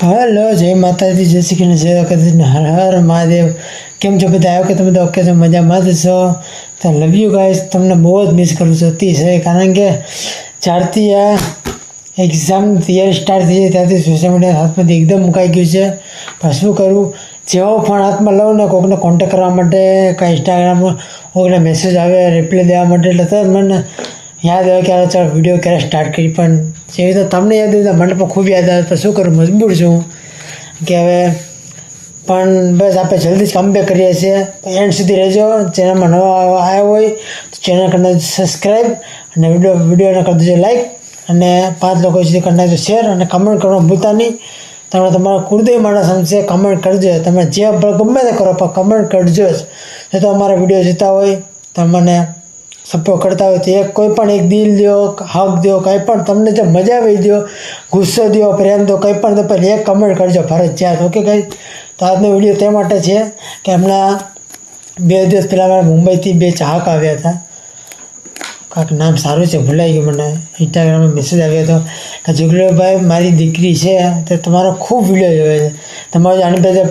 Hello, જય માતાજી, જય શ્રી કૃષ્ણ, જય વખત હર હર મહાદેવ. કેમ છો બધા? આવ્યો કે તમે તો ઓકે છો, મજામાં જ છો? તો લવ યુ ગાઈસ તમને બહુ જ મિસ કરું છું અતિશય કારણ કે ચારથી આ એક્ઝામ તૈયારી સ્ટાર્ટ થઈ જાય, ત્યારથી સોશિયલ મીડિયા હાથમાંથી એકદમ મુકાઈ ગયું છે. પણ શું કરું? જેવો ફોન હાથમાં લઉં ને કોઈકને કોન્ટેક કરવા માટે, કાંઈ ઇન્સ્ટાગ્રામમાં કોઈકને મેસેજ આવે રિપ્લાય દેવા માટે, એટલે તરત મને યાદ આવે કે ચાલ વીડિયો ક્યારે સ્ટાર્ટ કરી, પણ જેવી રીતે તમને યાદ તો મને પણ ખૂબ યાદ આવે તો શું કરું? મજબૂર છું. કે હવે પણ બસ આપણે જલ્દી જ કમબેક કરીએ છીએ. એન્ડ સુધી રહેજો. ચેનલમાં નવા આવ્યા હોય તો ચેનલ કરી નાખજો સબસ્ક્રાઈબ અને વીડિયો વિડીયોને કરી દેજો લાઈક અને પાંચ લોકો સુધી કરી નાખજો શેર અને કમેન્ટ કરવાનું ભૂલતા નહીં. તમે તમારા કુળદેવી માણસ સમજે કમેન્ટ કરજો. તમે જે ગમે તે કરો, પણ કમેન્ટ કરજો જ. જો તો અમારા વીડિયો જોતા હોય તો મને સપોર્ટ કરતા હોય તો એક કોઈ પણ એક દિલ દો હક દો, કંઈ પણ તમને જે મજા આવી દો, ગુસ્સો દો, પ્રેમ દો, કંઈ પણ પહેલાં એક કમેન્ટ કરજો ફરજિયાત. ઓકે કંઈ તો આજનો વીડિયો તે માટે છે કે હમણાં બે દિવસ પહેલાં મુંબઈથી બે ચાહક આવ્યા હતા. કાંઈક નામ સારું છે, ભૂલાઈ ગયું મને. ઇન્સ્ટાગ્રામમાં મેસેજ આવ્યો હતો કે, જુગલભાઈ, મારી દીકરી છે, તો તમારો ખૂબ વીડિયો જોવે છે. તમારો આની પાસે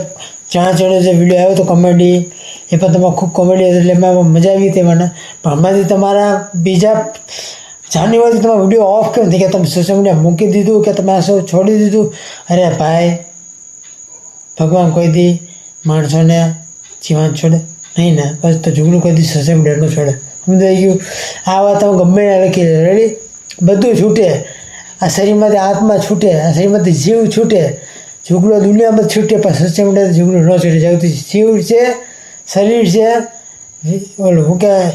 ચણા ચણો જે વીડિયો આવ્યો હતો કોમેડી એ પણ તમારે ખૂબ કોમેડી હતો, એટલે એમાં મજા આવી હતી મને. પણ હમણાંથી તમારા બીજા જાન્યુઆરીથી તમારો વીડિયો ઓફ કેમ થઈ ગયા? તમે સોશિયલ મીડિયા મૂકી દીધું કે તમે શું છોડી દીધું? અરે ભાઈ, ભગવાન કોઈ દી માણસોને જીવન છોડે નહીં ને, બસ તો જુગલું કોઈ દી સોશિયલ મીડિયાનું છોડે. સમજાઈ ગયું. આ વાત હું ગમે લખી રેડી બધું છૂટે. આ શરીરમાંથી આત્મા છૂટે. આ શરીરમાંથી જીવ છૂટે. ઝુગડો દુનિયામાં છૂટે પણ સચ્ચે માટે ઝુગડો ન છૂટે. જગતી જીવ છે શરીર છે ઓલું શું કહેવાય?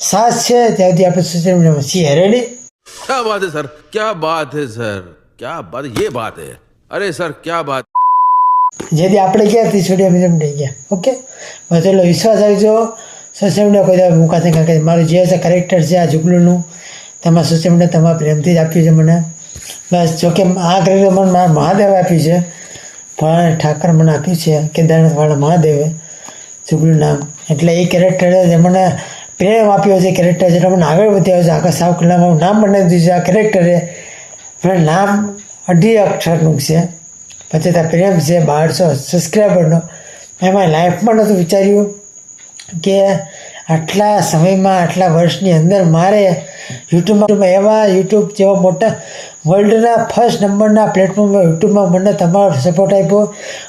સાસ છે ત્યાંથી આપણે સચ્ચે મીડિયામાં છીએ. રેડી ક્યાં વાત સર? ક્યાં વાત હે સર? ક્યાં વાત એ બાત હે. અરે સર ક્યાં બાત? જેથી આપણે ક્યાંથી છોડ્યા બીજા ગયા. ઓકે બધો વિશ્વાસ રાખજો. સોશિયલ કોઈ દાડો મુકાશે કારણ કે મારું જે છે કરેક્ટર છે આ જુગલુનું, તેમાં સોશિયલ મીડિયા તમારા પ્રેમથી જ આપ્યું છે મને. બસ જોકે આ કરેક્ટર મને મારા મહાદેવ આપ્યું છે. પણ ઠાકર મને આપ્યું છે કેદારનાથવાળા મહાદેવે જુગલું નામ. એટલે એ કેરેક્ટરે જે મને પ્રેમ આપ્યો છે કેરેક્ટર છે. એટલે મને આગળ વધ્યો છે. આખા સાવ કલામાં નામ બનાવી દીધું છે, આ કેરેક્ટરે પણ નામ અઢી અક્ષરનું છે. પછી ત્યાં પ્રેમ છે, બારસો સબસ્ક્રાઈબરનો એમાં લાઈફમાં નહોતું વિચાર્યું. કે આટલા સમયમાં, આટલા વર્ષની અંદર મારે યુટ્યુબમાં એવા યુટ્યુબ જેવા મોટા વર્લ્ડના ફર્સ્ટ નંબરના પ્લેટફોર્મમાં યુટ્યુબમાં મને તમારો સપોર્ટ આપ્યો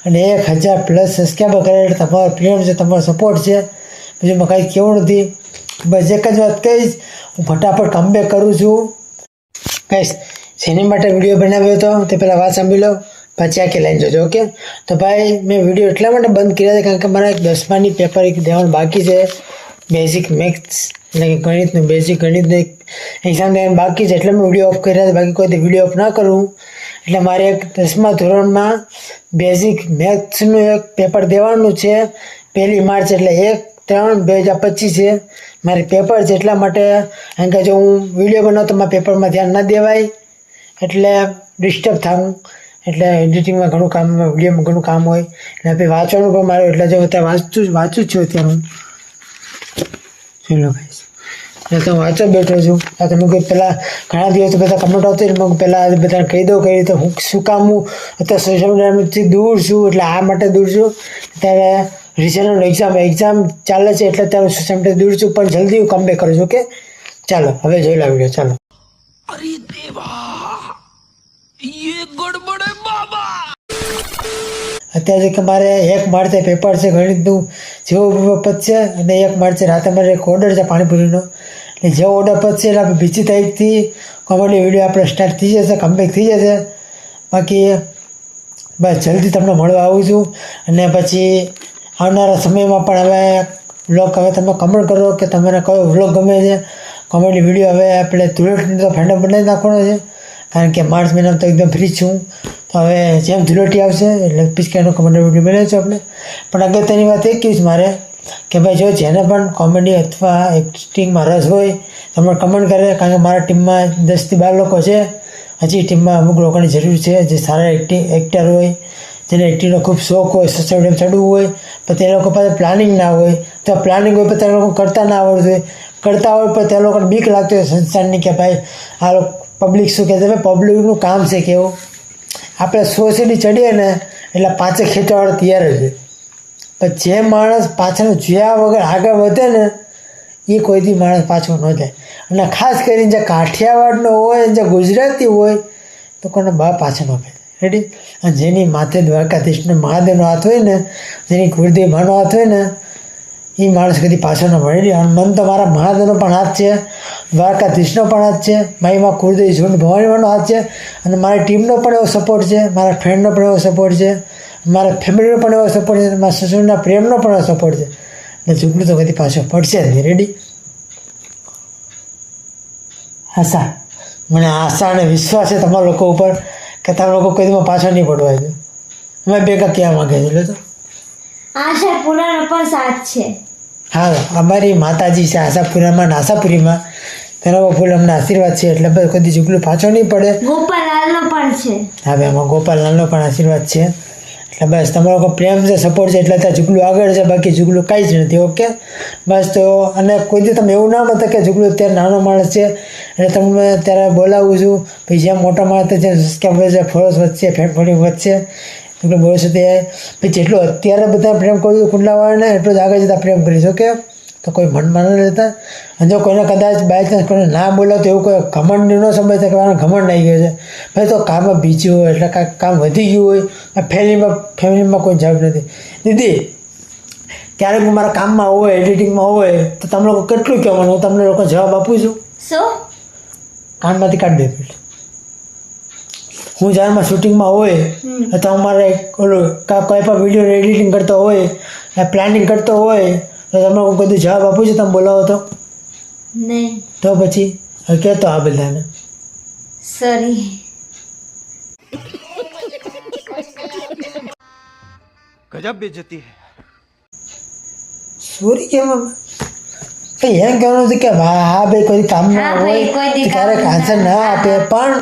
અને એક હજાર પ્લસ સબસ્ક્રાઈબર કરે તમારો પ્રેમ છે, તમારો સપોર્ટ છે. પછી મેં કાંઈ કેવું નથી. બસ એક જ વાત કહીશ, હું ફટાફટ કમબેક કરું છું. કહીશ શેની માટે વીડિયો બનાવ્યો હતો તે પહેલાં વાત સાંભળી લો. પછી આખી લાઈન જોજો, ઓકે? તો ભાઈ, મેં વીડિયો એટલા માટે બંધ કર્યા છે કારણ કે મારા એક દસમાની પેપર એક દેવાનું બાકી છે. બેઝિક મેથ્સ એટલે કે ગણિતનું બેઝિક ગણિતનું એક એક્ઝામ દેવાનું બાકી છે. એટલે મેં વીડિયો ઓફ કર્યા છે. બાકી કોઈ વીડિયો ઓફ ના કરું. એટલે મારે એક દસમા ધોરણમાં બેઝિક મેથ્સનું એક પેપર દેવાનું છે. પહેલી માર્ચ એટલે એક, ત્રણ, બે હજાર પચીસ છે. મારે પેપર છે એટલા માટે. કારણ કે જો હું વીડિયો બનાવું તો મારા પેપરમાં ધ્યાન ના દેવાય. એટલે ડિસ્ટર્બ થાવું એટલે એડિટિંગમાં ઘણું કામ વિડીયોમાં ઘણું કામ હોય. એટલે આપણે વાંચવાનું પણ મારું એટલે જો અત્યારે વાંચતું વાંચું જ છું અત્યારે હું. ચલો ગાઈસ એટલે તો હું વાંચો બેઠો છું. આ તમે કોઈ પહેલાં ઘણા દિવસો બધા કમેન્ટ આવતી એટલે મેં પહેલાં બધાને કહી દઉં કઈ રીતે હું શું કામ હું? અત્યારે સોશિયલ મીડિયાથી દૂર છું, એટલે આ માટે દૂર છું. ત્યારે રિઝલ્ટનું એક્ઝામ એક્ઝામ ચાલે છે, એટલે ત્યારે સોશિયલ મીડિયા દૂર છું, પણ જલ્દી હું કમબેક કરું છું કે ચાલો, હવે જોઈ લો ચાલો. અત્યારે કે મારે એક માર્ચે પેપર છે ગણિતનું જેવો પતશે અને એક માર્ચે રાતે મારે એક ઓર્ડર છે પાણીપુરીનો. એટલે જેવો ઓર્ડર પતશે એટલે બીજી તારીખથી કોમેડી વીડિયો આપણે સ્ટાર્ટ થઈ જશે કમબેક થઈ જશે. બાકી બસ જલ્દી તમને મળવા આવું છું. અને પછી આવનારા સમયમાં પણ હવે બ્લોગ હવે તમે કમેન્ટ કરો કે તમને કયો વ્લોગ ગમે છે. કોમેડી વીડિયો હવે આપણે ધૂળેટીનો તો ફાઇનલ બનાવી નાખવાનો છે. કારણ કે માર્ચ મહિનામાં તો એકદમ ફ્રી છું. તો હવે જેમ ધૂળેટી આવશે એટલે પિચકારીનો કોમેડી વીડિયો છે આપણે. પણ અગત્યની વાત એ કહીશ મારે કે ભાઈ જો જેને પણ કોમેડી અથવા એક્ટિંગમાં રસ હોય તમે કમેન્ટ કરે, કારણ કે મારા ટીમમાં દસથી બાર લોકો છે. હજી ટીમમાં અમુક લોકોની જરૂર છે, જે સારા એક્ટિંગ એક્ટર હોય, જેને એક્ટિંગનો ખૂબ શોખ હોય સોશિયલ મીડિયા ચડવું હોય, પણ તે લોકો પાસે પ્લાનિંગ ના હોય. તો પ્લાનિંગ હોય પણ તે લોકો કરતા ના આવડતું હોય. કરતા હોય પણ તે લોકોને બીક લાગતી હોય સંસ્થાનની કે ભાઈ આ લોકો પબ્લિક શું કહેશે ભાઈ પબ્લિકનું કામ છે કેવું આપણે સો સીડી ચડીએ ને, એટલે પાછળ ખેંચવાવાળો તૈયાર જ પણ જે માણસ પાછળ જોયા વગર આગળ વધે ને, એ કોઈથી માણસ પાછો ન જાય. અને ખાસ કરીને જે કાઠિયાવાડનો હોય, જે ગુજરાતી હોય, તો કોને બા પાછળ ન ફેરે રેડી અને જેની માથે દ્વારકાધીશનો મહાદેવનો હાથ હોય ને, જેની કુળદેવ માનો હાથ હોય ને, એ માણસ કદી પાછળ ન મળે અને મન તો મારા મહાદેવનો પણ હાથ છે. દ્વારકાધીશનો પણ હાથ છે મારી માં કુળદેવ ઝુંડ ભવાનીનો હાથ છે અને મારી ટીમનો પણ એવો સપોર્ટ છે મારા ફ્રેન્ડનો પણ એવો સપોર્ટ છે મારા ફેમિલીનો પણ એવો સપોર્ટ છે મારા સસુરના પ્રેમનો પણ એવો સપોર્ટ છે. એટલે ઝુંપડું તો કદી પાછો પડશે જ નહીં. રેડી આશા. મને આશા અને વિશ્વાસ છે તમારા લોકો ઉપર કે તમે લોકો કોઈ દિવસ પાછળ નહીં પડવા દો અમે ભેગા ક્યાં માંગે છે તો. આશા પુરાનો પણ સાથ છે. હા અમારી માતાજી છે આશાપુરામાં અને પર ફૂલ અમને આશીર્વાદ છે એટલે કદી ઝૂકલું પાછો નહીં પડે. ગોપાલાલનો પણ છે. હવે એમાં ગોપાલાલનો પણ આશીર્વાદ છે. એટલે બસ તમારો પ્રેમ છે સપોર્ટ છે એટલે ત્યાં જુગલું આગળ છે બાકી ઝૂકલું કાંઈ જ નથી ઓકે બસ તો અને કોઈ દી તમે એવું ના બતા કે ઝૂકલું અત્યારે નાનો માણસ છે એટલે તમને ત્યારે બોલાવું છું. પછી જેમ મોટા માણસ છે જેમ સબસ્ક્રાઈબર છે ફોલોસ વધશે ફેટ વધશે. એટલે બોલો છો તે પછી જેટલો અત્યારે બધા પ્રેમ કરું છું કુંડલાવાળાને એટલું જ આગળ જતાં પ્રેમ કરીશ ઓકે તો કોઈ મનમાં ન લેતા અને જો કોઈને કદાચ બાય ચાન્સ કોઈને ના બોલો તો એવું કોઈ ઘમંડ ન થાય કે મારો ઘમંડ આવી ગયો છે. ભાઈ તો કામમાં બીજી હોય એટલે કાંઈક કામ વધી ગયું હોય ફેમિલીમાં ફેમિલીમાં કોઈ જવાબ નથી. દીદી ક્યારેક હું મારા કામમાં હોય એડિટિંગમાં હોય તો તમે લોકો કેટલું કહેવાનું? હું તમને લોકો જવાબ આપું છું. શું? કાનમાંથી કાઢી દે હું જ્યારે શૂટિંગમાં હોય. તો અમારે ઓલું કા કોઈ પણ વીડિયો એડિટિંગ કરતો હોય પ્લાનિંગ કરતો હોય તમને હું કદી જવાબ આપું છું તમે બોલાવો તો. નહીં. તો પછી? હવે કહેતો આ બધાને. સોરી ગજબ બેજતી હે. સોરી કેમ? કઈ એમ કહેવાનું છે કે હા ભાઈ કોઈ કામ ના હોય ક્યારેક આન્સર ના આપે પણ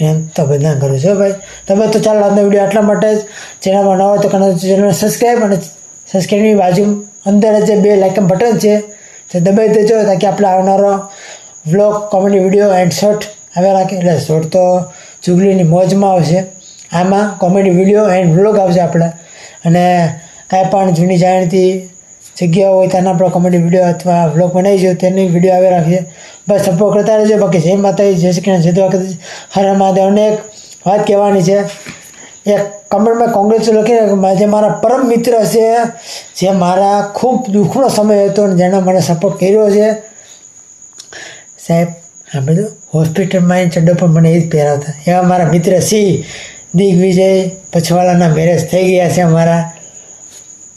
એમ તો બધા કરું છે ભાઈ. તમે તો ચાલો આજનો વીડિયો આટલા માટે જ. બનાવો તો હોય તો ચેનલ સબસ્ક્રાઈબ અને સબસ્ક્રાઈબની બાજુ અંદર જે બે લાઇકન બટન છે, તે દબાવી દેજો તાકી આપણે આવનારો vlog, comedy video and short હવે રાખે. એટલે શોર્ટ તો જુગલીની મોજમાં આવશે. આમાં કોમેડી વીડિયો એન્ડ વ્લોગ આવશે આપણે. અને કાંઈ પણ જૂની જાણીતી જગ્યાઓ હોય તેના આપણે કોમેડી વીડિયો અથવા વ્લોગ બનાવીશું તેની વીડિયો આવી રાખીએ. બસ સપોર્ટ કરતા રહેજો. બાકી જય માતાજી, જય શ્રી કૃષ્ણ, જય દ્વારકાધીશ. હર હર મહાદેવને એક વાત કહેવાની છે. એક કમેન્ટમાં કોંગ્રેસ લખીને જે મારા પરમ મિત્ર છે, જે મારા ખૂબ દુઃખનો સમય હતો અને જેણે મને સપોર્ટ કર્યો છે. સાહેબ આ બધું હોસ્પિટલમાં એ ચડ્ડો પણ મને એ જ પહેરાવતા એવા મારા મિત્ર સિંહ દિગ્વિજય પછવાલાના મેરેજ થઈ ગયા છે અમારા.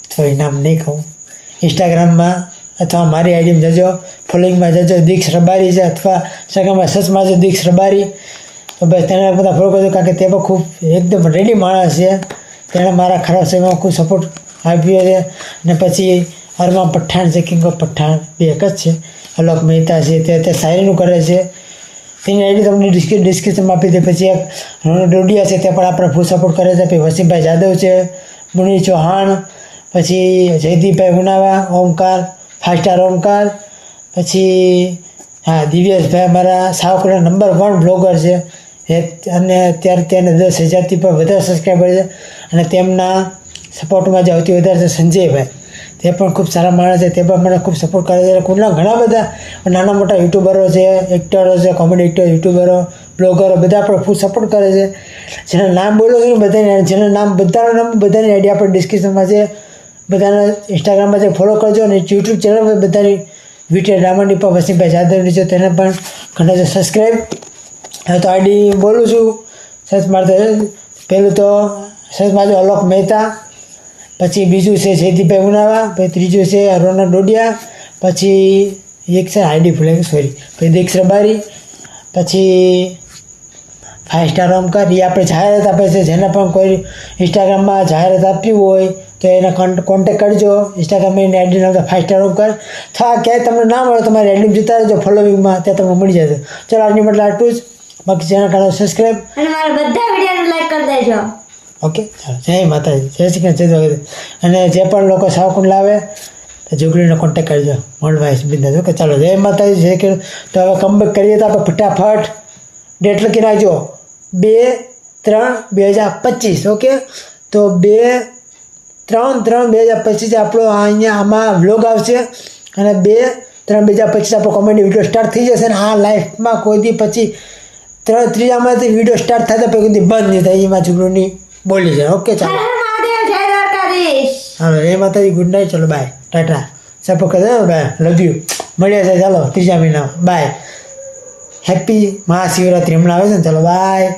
તો એ નામ નહીં કહું. ઇન્સ્ટાગ્રામમાં અથવા મારી આઈડીમાં જજો ફોલોઈંગમાં જજો, દીક્ષ રબારી છે અથવા સગામાં સચમાં મારજો દીક્ષ રબારી. તો બસ તેને બધા ફોલો કરજો કારણ કે તે પણ ખૂબ એકદમ રેડી માણસ છે. તેણે મારા ખરાબ સમયમાં ખૂબ સપોર્ટ આપ્યો છે. અને પછી અરમા પઠાણ છે કિંગ ઓફ પઠાણ, બે એક જ છે. અલોક મહેતા છે, તે તે શાયરીનું કરે છે. તેની આઈડી તમને ડિસ્ક્રિ ડિસ્ક્રિપ્શનમાં આપી દે. પછી એક ડોડિયા છે, તે પણ આપણે ફૂલ સપોર્ટ કરે છે. પછી વસીમભાઈ જાદવ છે મુનિ ચૌહાણ, પછી જયદીપભાઈ ઉનાવા, ઓમકાર ફાઇવ સ્ટાર ઓમકાર, પછી હા દિવ્યેશભાઈ અમારા સાવકડા નંબર વન બ્લોગર છે. અને અત્યારે તેને દસ હજારથી પણ વધારે સબસ્ક્રાઈબર છે. અને તેમના સપોર્ટમાં જે સૌથી વધારે છે સંજયભાઈ. તે પણ ખૂબ સારા માણસ છે. તે પણ મને ખૂબ સપોર્ટ કરે છે. કુલના ઘણા બધા નાના મોટા યુટ્યુબરો છે એક્ટરો છે કોમેડી એક્ટર યુટ્યુબરો બ્લોગરો બધા પણ ખૂબ સપોર્ટ કરે છે. જેના નામ બોલો છો ને બધાને, જેના નામ બધાનું નામ બધાની આઈડિયા આપણે ડિસ્ક્રિપ્શનમાં છે. બધાને ઇન્સ્ટાગ્રામમાં જે ફોલો કરજો અને યુટ્યુબ ચેનલ પર બધાની વિટીઆર ડાયમંડ પર વસીમભાઈ જાદવની છે. તેને પણ ઘણા સબસ્ક્રાઈબ હવે તો આઈડી બોલું છું. સર્ચ મારતો પહેલું તો સર્ચ મારજો અલોક મહેતા. પછી બીજું છે જયદીપભાઈ ઉનાવા પછી ત્રીજું છે રોનક ડોડિયા. પછી એક છે આઈડી ભૂલાઈ સોરી પછી દીક્ષ રબારી. પછી ફાઇવ સ્ટાર ઓમકાર. એ આપણે જાહેરાત આપે છે. જેને પણ કોઈ ઇન્સ્ટાગ્રામમાં જાહેરાત આપવી હોય, તો એને કોન્ટેક કરજો. ઇન્સ્ટાગ્રામમાં એની આઈડી નામ ફાઇવ સ્ટાર ઓમકાર. અથવા ક્યાંય તમને ના મળે તમારી આઈડી જતા રહેજો. ફોલોવિંગમાં ત્યાં તમને મળી જશે. ચલો, આજની મતલબ આટલું જ. બાકી ચેનલ કરો સબસ્ક્રાઈબ અને મારા બધા વિડીયોને લાઈક કરી દેજો. ઓકે ચાલો. જય માતાજી. જય શ્રી કૃષ્ણ જય અને જે પણ લોકો સાવકુંડ લાવે તો જોગડીનો કોન્ટેક કરજો. મોલભાઈ બિંદાસ ઓકે ચાલો. જય માતાજી જય કે તો હવે કમબેક કરીએ તો આપણે ફટાફટ ડેટ લખી નાખજો. બે ત્રણ બે હજાર પચીસ. ઓકે તો બે ત્રણ ત્રણ બે હજાર પચીસ આપણો અહીંયા આમાં વ્લોગ આવશે. અને બે ત્રણ બે હજાર પચીસ આપણો કોમેડી વીડિયો સ્ટાર્ટ થઈ જશે. અને આ લાઈફમાં કોઈ દી પછી ત્રણ ત્રીજામાં વીડિયો સ્ટાર્ટ થાય તો પછી બંધ નહીં થાય. એમાં છોકરોની બોલી જાય. ઓકે ચાલો. હર એમાં તો હાલો એ માતાજી ગુડ નાઇટ ચલો બાય ટાટા સપોર્ટ કરે બાય લવ યુ મળીએ છે ચાલો ત્રીજા મહિના બાય હેપી મહાશિવરાત્રી. હમણાં આવે છે ને? ચાલો બાય